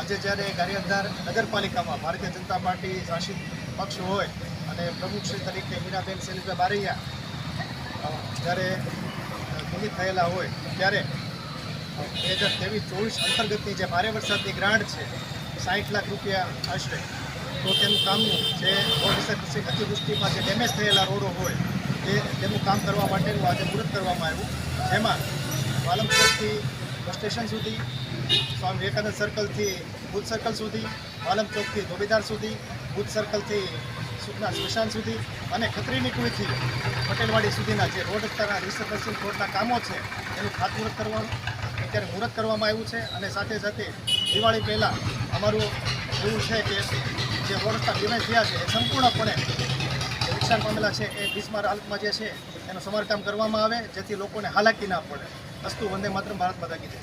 આજે જ્યારે ગારિયાધાર નગરપાલિકામાં ભારતીય જનતા પાર્ટી શાસિત પક્ષ હોય અને પ્રમુખશ્રી તરીકે મીરાબેન શૈલેષભાઈ બારૈયા જ્યારે નિમિત્ત થયેલા હોય, ત્યારે બે હજાર ત્રેવીસ ચોવીસ અંતર્ગતની જે ભારે વરસાદની ગ્રાન્ટ છે સાઠ લાખ રૂપિયા આશરે, તો તેનું કામનું જે અતિવૃષ્ટિમાં જે ડેમેજ થયેલા રોડો હોય, એ તેનું કામ કરવા માટેનું આજે મુહૂર્ત કરવામાં આવ્યું. જેમાં વાલમ ચોકથી બસ સ્ટેશન સુધી, સ્વામી વિવેકાનંદ સર્કલથી બુથ સર્કલ સુધી પાલમ ચોકથી ધોબીદાર સુધી બુથ સર્કલથી સુખના સ્મશાન સુધી અને ખત્રીની કુઈથી પટેલવાડી સુધીના જે રોડ રસ્તાના રિસર્વેશન રોડના કામો છે, એનું ખાતમુહૂર્ત કરવાનું, અત્યારે મુહૂર્ત કરવામાં આવ્યું છે અને સાથે સાથે દિવાળી પહેલાં અમારું એવું છે કે જે રોડ રસ્તા ડેમેજ થયા છે, એ સંપૂર્ણપણે નુકસાન પામેલા છે, એ બિસ્માર હાલતમાં જે છે, એનું સમારકામ કરવામાં આવે, જેથી લોકોને હાલાકી ના પડે. ಅಷ್ಟು ಒಂದೇ ಮಾತ್ರ ಭಾರತ್ ಬದಾಗಿದೆ.